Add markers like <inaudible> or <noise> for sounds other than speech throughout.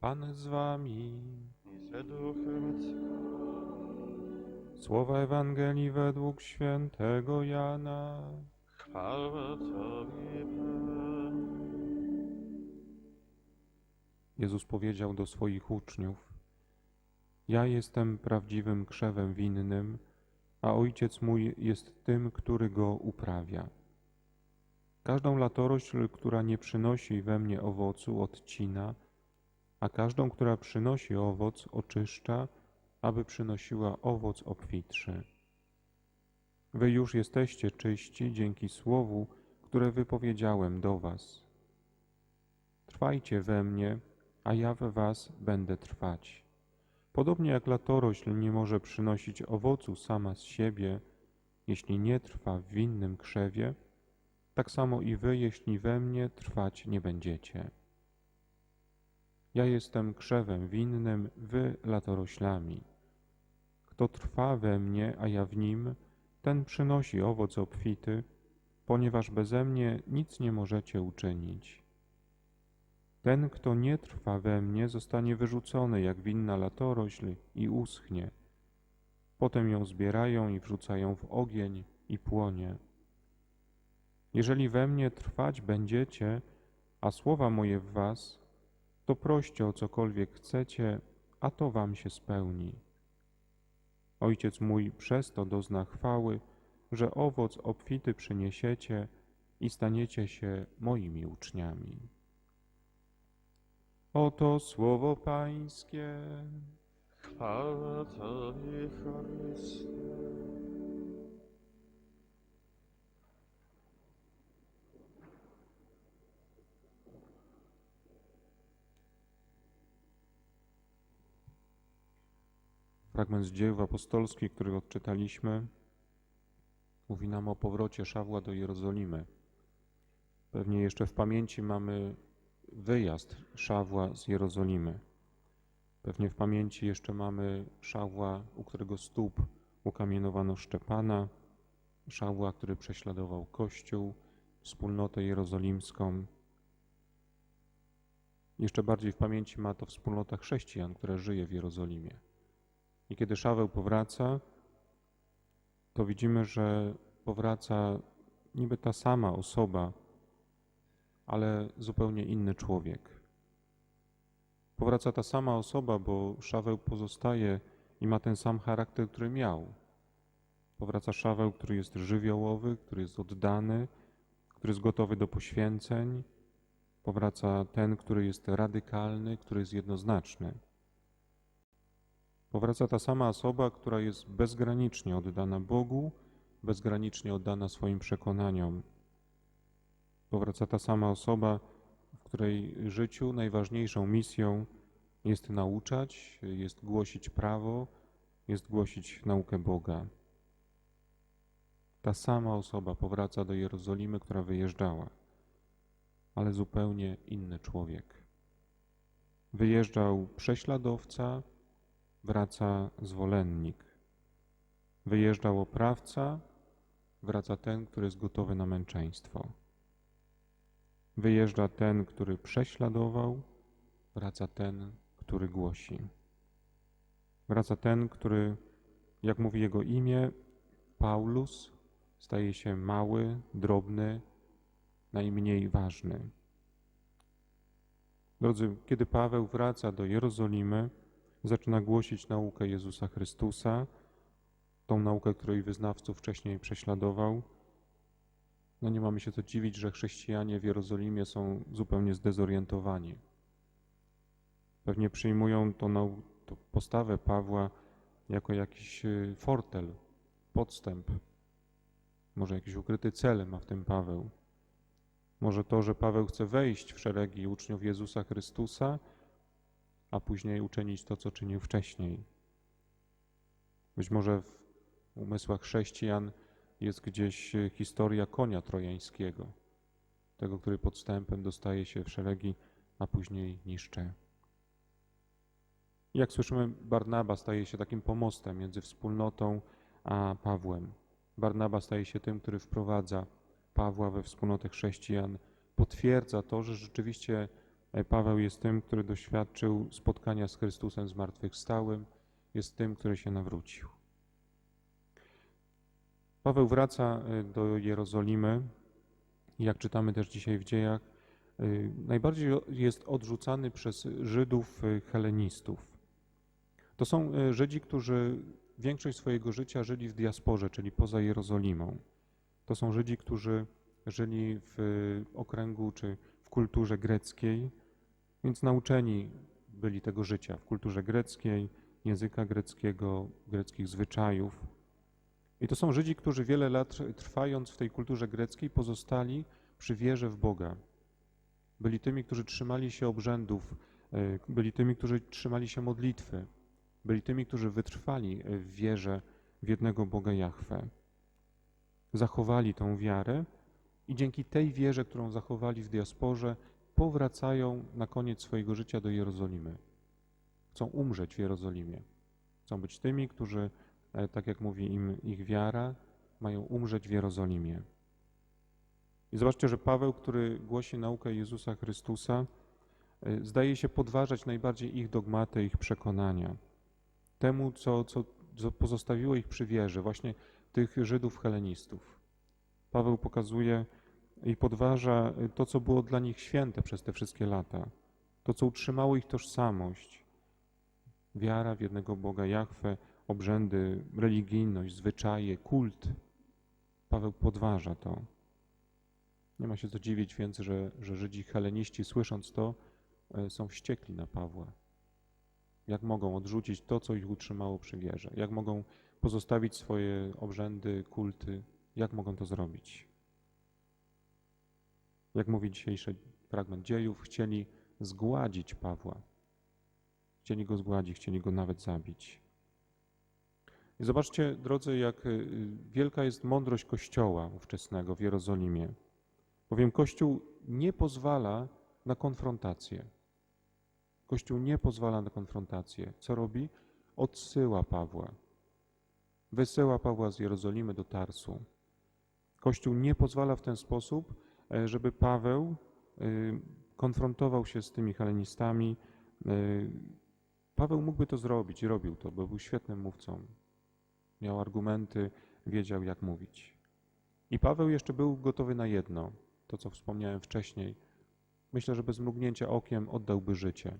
Pan z wami. i z duchem Słowa Ewangelii według świętego Jana. Chwała Tobie, Panie. Jezus powiedział do swoich uczniów: Ja jestem prawdziwym krzewem winnym, a ojciec mój jest tym, który go uprawia. Każdą latorośl, która nie przynosi we mnie owocu, odcina, a każdą, która przynosi owoc, oczyszcza, aby przynosiła owoc obfitszy. Wy już jesteście czyści dzięki słowu, które wypowiedziałem do was. Trwajcie we mnie, a ja we was będę trwać. Podobnie jak latorośl nie może przynosić owocu sama z siebie, jeśli nie trwa w winnym krzewie, tak samo i wy, jeśli we mnie trwać nie będziecie. Ja jestem krzewem winnym, wy latoroślami. Kto trwa we mnie, a ja w nim, ten przynosi owoc obfity, ponieważ beze mnie nic nie możecie uczynić. Ten, kto nie trwa we mnie, zostanie wyrzucony jak winna latorośl i uschnie. Potem ją zbierają i wrzucają w ogień i płonie. Jeżeli we mnie trwać będziecie, a słowa moje w was, to proście o cokolwiek chcecie, a to wam się spełni. Ojciec mój przez to dozna chwały, że owoc obfity przyniesiecie i staniecie się moimi uczniami. Oto słowo Pańskie. Chwała Tobie. Fragment z dzieł apostolskich, który odczytaliśmy, mówi nam o powrocie Szawła do Jerozolimy. Pewnie jeszcze w pamięci mamy wyjazd Szawła z Jerozolimy. Pewnie w pamięci jeszcze mamy Szawła, u którego stóp ukamienowano Szczepana, Szawła, który prześladował Kościół, wspólnotę jerozolimską. Jeszcze bardziej w pamięci ma to wspólnota chrześcijan, która żyje w Jerozolimie. I kiedy Szaweł powraca, to widzimy, że powraca niby ta sama osoba, ale zupełnie inny człowiek. Powraca ta sama osoba, bo Szaweł pozostaje i ma ten sam charakter, który miał. Powraca Szaweł, który jest żywiołowy, który jest oddany, który jest gotowy do poświęceń. Powraca ten, który jest radykalny, który jest jednoznaczny. Powraca ta sama osoba, która jest bezgranicznie oddana Bogu, bezgranicznie oddana swoim przekonaniom. Powraca ta sama osoba, w której życiu najważniejszą misją jest nauczać, jest głosić prawo, jest głosić naukę Boga. Ta sama osoba powraca do Jerozolimy, która wyjeżdżała, ale zupełnie inny człowiek. Wyjeżdżał prześladowca, wraca zwolennik. Wyjeżdżał oprawca, wraca ten, który jest gotowy na męczeństwo. Wyjeżdża ten, który prześladował, wraca ten, który głosi. Wraca ten, który, jak mówi jego imię, Paulus, staje się mały, drobny, najmniej ważny. Drodzy, kiedy Paweł wraca do Jerozolimy, zaczyna głosić naukę Jezusa Chrystusa, tą naukę, której wyznawców wcześniej prześladował. No nie mamy się co dziwić, że chrześcijanie w Jerozolimie są zupełnie zdezorientowani. Pewnie przyjmują nau- to postawę Pawła jako jakiś y, fortel, podstęp. Może jakiś ukryty cel ma w tym Paweł. Może to, że Paweł chce wejść w szeregi uczniów Jezusa Chrystusa, a później uczynić to, co czynił wcześniej. Być może w umysłach chrześcijan jest gdzieś historia konia trojańskiego, tego, który podstępem dostaje się w szeregi, a później niszczy. Jak słyszymy, Barnaba staje się takim pomostem między wspólnotą a Pawłem. Barnaba staje się tym, który wprowadza Pawła we wspólnotę chrześcijan, potwierdza to, że rzeczywiście Paweł jest tym, który doświadczył spotkania z Chrystusem zmartwychwstałym, jest tym, który się nawrócił. Paweł wraca e, do Jerozolimy, jak czytamy też dzisiaj w dziejach, e, najbardziej jest odrzucany przez Żydów e, helenistów. To są Żydzi, którzy większość swojego życia żyli w diasporze, czyli poza Jerozolimą. To są Żydzi, którzy żyli w okręgu czy w kulturze greckiej, więc nauczeni byli tego życia w kulturze greckiej, języka greckiego, greckich zwyczajów. I to są Żydzi, którzy wiele lat trwając w tej kulturze greckiej pozostali przy wierze w Boga. Byli tymi, którzy trzymali się obrzędów, e, byli tymi, którzy trzymali się modlitwy, byli tymi, którzy wytrwali w wierze w jednego Boga Jahwe. Zachowali tą wiarę i dzięki tej wierze, którą zachowali w diasporze, powracają na koniec swojego życia do Jerozolimy. Chcą umrzeć w Jerozolimie. Chcą być tymi, którzy, e, tak jak mówi im ich wiara, mają umrzeć w Jerozolimie. I zobaczcie, że Paweł, który głosi naukę Jezusa Chrystusa, e, zdaje się podważać najbardziej ich dogmaty, ich przekonania. Temu, co, co, co pozostawiło ich przy wierze, właśnie tych Żydów helenistów. Paweł pokazuje i podważa to, co było dla nich święte przez te wszystkie lata, to, co utrzymało ich tożsamość, wiara w jednego Boga Jahwe, obrzędy, religijność, zwyczaje, kult. Paweł podważa to. Nie ma się co dziwić więc, że, że Żydzi heleniści, słysząc to, e, są wściekli na Pawła. Jak mogą odrzucić to, co ich utrzymało przy wierze? Jak mogą pozostawić swoje obrzędy, kulty? Jak mogą to zrobić? Jak mówi dzisiejszy fragment dziejów, chcieli zgładzić Pawła. Chcieli go zgładzić, chcieli go nawet zabić. I zobaczcie, drodzy, jak y, wielka jest mądrość Kościoła ówczesnego w Jerozolimie. Bowiem Kościół nie pozwala na konfrontację. Kościół nie pozwala na konfrontację. Co robi? Odsyła Pawła. Wysyła Pawła z Jerozolimy do Tarsu. Kościół nie pozwala w ten sposób, żeby Paweł y, konfrontował się z tymi helenistami. Y, Paweł mógłby to zrobić i robił to, bo był świetnym mówcą. Miał argumenty, wiedział jak mówić. I Paweł jeszcze był gotowy na jedno, to co wspomniałem wcześniej. Myślę, że bez mrugnięcia okiem oddałby życie.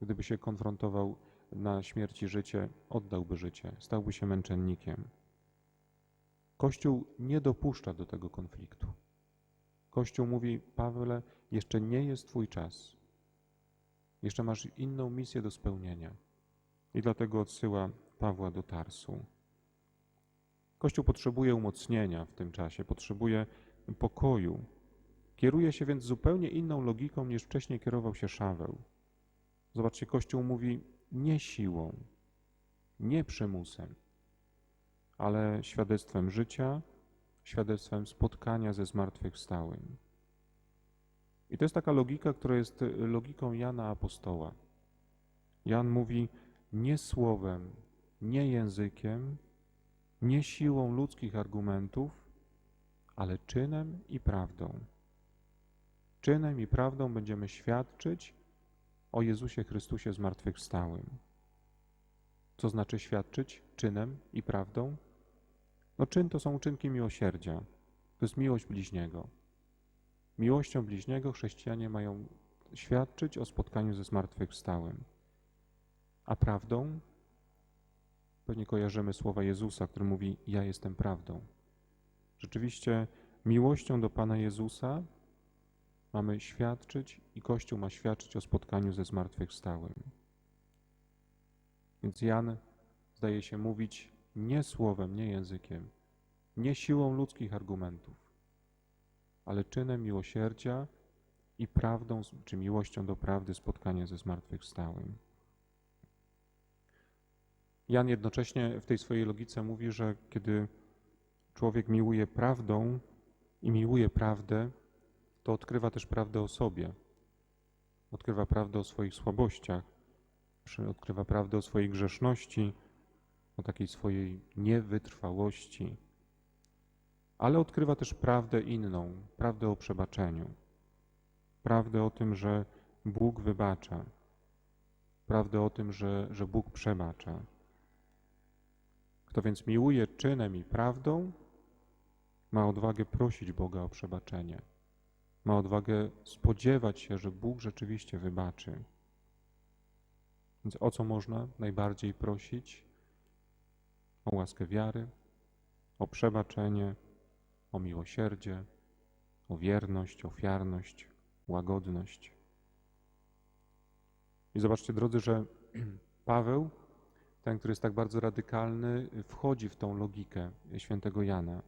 Gdyby się konfrontował na śmierć i życie, oddałby życie, stałby się męczennikiem. Kościół nie dopuszcza do tego konfliktu. Kościół mówi: Pawle, jeszcze nie jest Twój czas. Jeszcze masz inną misję do spełnienia. I dlatego odsyła Pawła do Tarsu. Kościół potrzebuje umocnienia w tym czasie, potrzebuje pokoju. Kieruje się więc zupełnie inną logiką niż wcześniej kierował się Szaweł. Zobaczcie, Kościół mówi nie siłą, nie przymusem, ale świadectwem życia, świadectwem spotkania ze zmartwychwstałym. I to jest taka logika, która jest logiką Jana Apostoła. Jan mówi nie słowem, nie językiem, nie siłą ludzkich argumentów, ale czynem i prawdą. Czynem i prawdą będziemy świadczyć o Jezusie Chrystusie zmartwychwstałym. Co znaczy świadczyć czynem i prawdą? No czyn to są uczynki miłosierdzia. To jest miłość bliźniego. Miłością bliźniego chrześcijanie mają świadczyć o spotkaniu ze zmartwychwstałym. A prawdą? Pewnie kojarzymy słowa Jezusa, który mówi: Ja jestem prawdą. Rzeczywiście, miłością do Pana Jezusa mamy świadczyć i Kościół ma świadczyć o spotkaniu ze zmartwychwstałym. Więc Jan zdaje się mówić nie słowem, nie językiem, nie siłą ludzkich argumentów, ale czynem miłosierdzia i prawdą, czy miłością do prawdy spotkania ze zmartwychwstałym. Jan jednocześnie w tej swojej logice mówi, że kiedy człowiek miłuje prawdą i miłuje prawdę, to odkrywa też prawdę o sobie. Odkrywa prawdę o swoich słabościach, odkrywa prawdę o swojej grzeszności, o takiej swojej niewytrwałości, ale odkrywa też prawdę inną, prawdę o przebaczeniu, prawdę o tym, że Bóg wybacza. Prawdę o tym, że, że Bóg przebacza. Kto więc miłuje czynem i prawdą, ma odwagę prosić Boga o przebaczenie. Ma odwagę spodziewać się, że Bóg rzeczywiście wybaczy. Więc o co można najbardziej prosić? O łaskę wiary, o przebaczenie, o miłosierdzie, o wierność, ofiarność, łagodność. I zobaczcie, drodzy, że <clears throat> Paweł, ten, który jest tak bardzo radykalny, wchodzi w tą logikę świętego Jana.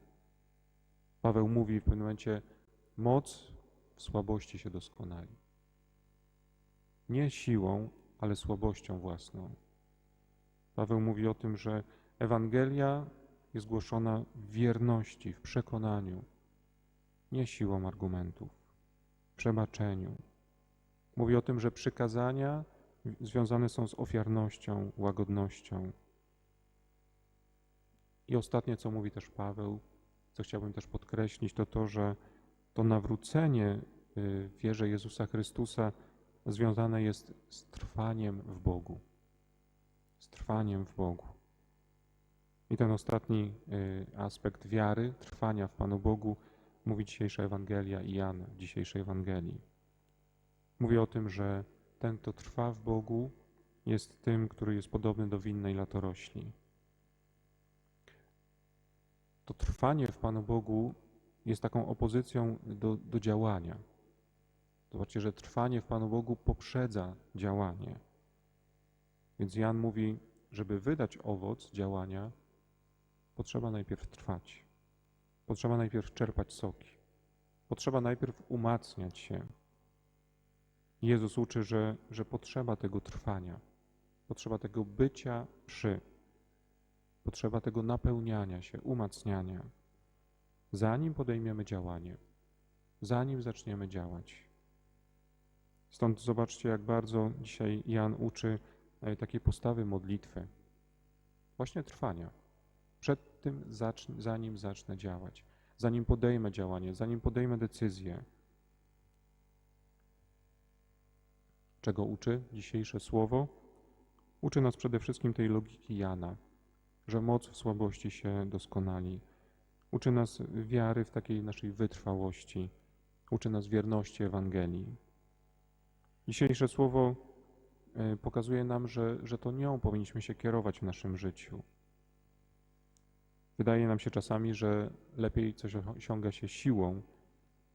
Paweł mówi w pewnym momencie: Moc w słabości się doskonali. Nie siłą, ale słabością własną. Paweł mówi o tym, że Ewangelia jest głoszona w wierności, w przekonaniu, nie siłą argumentów, w przebaczeniu. Mówi o tym, że przykazania związane są z ofiarnością, łagodnością. I ostatnie, co mówi też Paweł, co chciałbym też podkreślić, to to, że to nawrócenie y, w wierze Jezusa Chrystusa związane jest z trwaniem w Bogu. Z trwaniem w Bogu. I ten ostatni y, aspekt wiary, trwania w Panu Bogu, mówi dzisiejsza Ewangelia i Jan w dzisiejszej Ewangelii. Mówi o tym, że ten, kto trwa w Bogu, jest tym, który jest podobny do winnej latorośli. To trwanie w Panu Bogu jest taką opozycją do, do działania. Zobaczcie, że trwanie w Panu Bogu poprzedza działanie. Więc Jan mówi, żeby wydać owoc działania, potrzeba najpierw trwać. Potrzeba najpierw czerpać soki. Potrzeba najpierw umacniać się. Jezus uczy, że, że potrzeba tego trwania, potrzeba tego bycia przy, potrzeba tego napełniania się, umacniania, zanim podejmiemy działanie, zanim zaczniemy działać. Stąd zobaczcie, jak bardzo dzisiaj Jan uczy e, takiej postawy modlitwy, właśnie trwania. Przed tym, zacz- zanim zacznę działać, zanim podejmę działanie, zanim podejmę decyzję. Czego uczy dzisiejsze słowo? Uczy nas przede wszystkim tej logiki Jana, że moc w słabości się doskonali. Uczy nas wiary w takiej naszej wytrwałości. Uczy nas wierności Ewangelii. Dzisiejsze słowo e, pokazuje nam, że, że to nią powinniśmy się kierować w naszym życiu. Wydaje nam się czasami, że lepiej coś osiąga się siłą,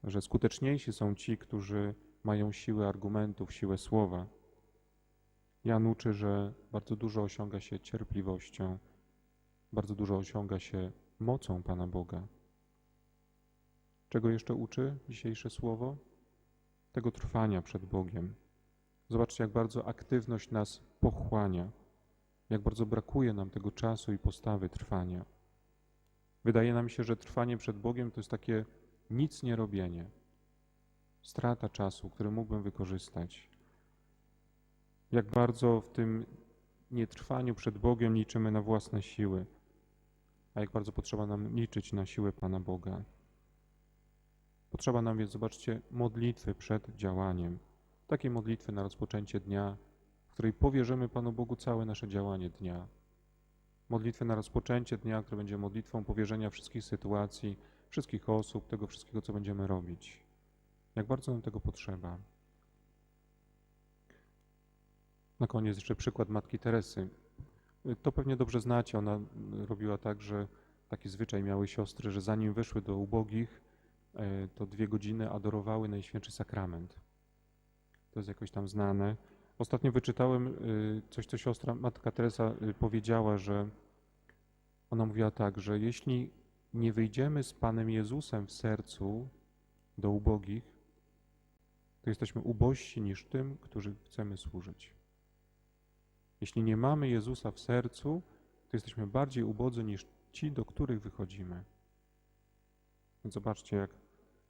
że skuteczniejsi są ci, którzy mają siłę argumentów, siłę słowa. Jan uczy, że bardzo dużo osiąga się cierpliwością, bardzo dużo osiąga się mocą Pana Boga. Czego jeszcze uczy dzisiejsze słowo? Tego trwania przed Bogiem. Zobaczcie, jak bardzo aktywność nas pochłania, jak bardzo brakuje nam tego czasu i postawy trwania. Wydaje nam się, że trwanie przed Bogiem to jest takie nic nie robienie, strata czasu, który mógłbym wykorzystać. Jak bardzo w tym nietrwaniu przed Bogiem liczymy na własne siły, a jak bardzo potrzeba nam liczyć na siłę Pana Boga. Potrzeba nam więc, zobaczcie, modlitwy przed działaniem. Takiej modlitwy na rozpoczęcie dnia, w której powierzymy Panu Bogu całe nasze działanie dnia. Modlitwy na rozpoczęcie dnia, które będzie modlitwą powierzenia wszystkich sytuacji, wszystkich osób, tego wszystkiego, co będziemy robić. Jak bardzo nam tego potrzeba. Na koniec jeszcze przykład Matki Teresy. To pewnie dobrze znacie. Ona robiła tak, że taki zwyczaj miały siostry, że zanim wyszły do ubogich, e, to dwie godziny adorowały Najświętszy Sakrament. To jest jakoś tam znane. Ostatnio wyczytałem y, coś, co siostra Matka Teresa y, powiedziała, że ona mówiła tak, że jeśli nie wyjdziemy z Panem Jezusem w sercu do ubogich, to jesteśmy ubożsi niż tym, którzy chcemy służyć. Jeśli nie mamy Jezusa w sercu, to jesteśmy bardziej ubodzy niż ci, do których wychodzimy. Więc zobaczcie, jak,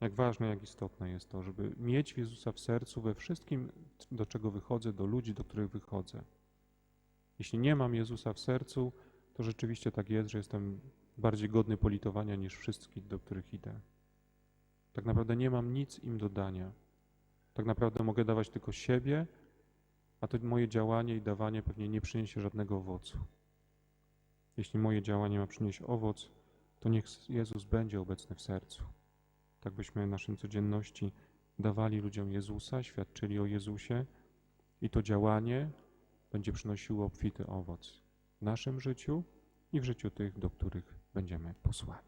jak ważne, jak istotne jest to, żeby mieć Jezusa w sercu we wszystkim, do czego wychodzę, do ludzi, do których wychodzę. Jeśli nie mam Jezusa w sercu, to rzeczywiście tak jest, że jestem bardziej godny politowania niż wszystkich, do których idę. Tak naprawdę nie mam nic im do dania. tak naprawdę mogę dawać tylko siebie, a to moje działanie i dawanie pewnie nie przyniesie żadnego owocu. Jeśli moje działanie ma przynieść owoc, to niech Jezus będzie obecny w sercu. Tak byśmy w naszym codzienności dawali ludziom Jezusa, świadczyli o Jezusie i to działanie będzie przynosiło obfity owoc w naszym życiu i w życiu tych, do których będziemy posłani.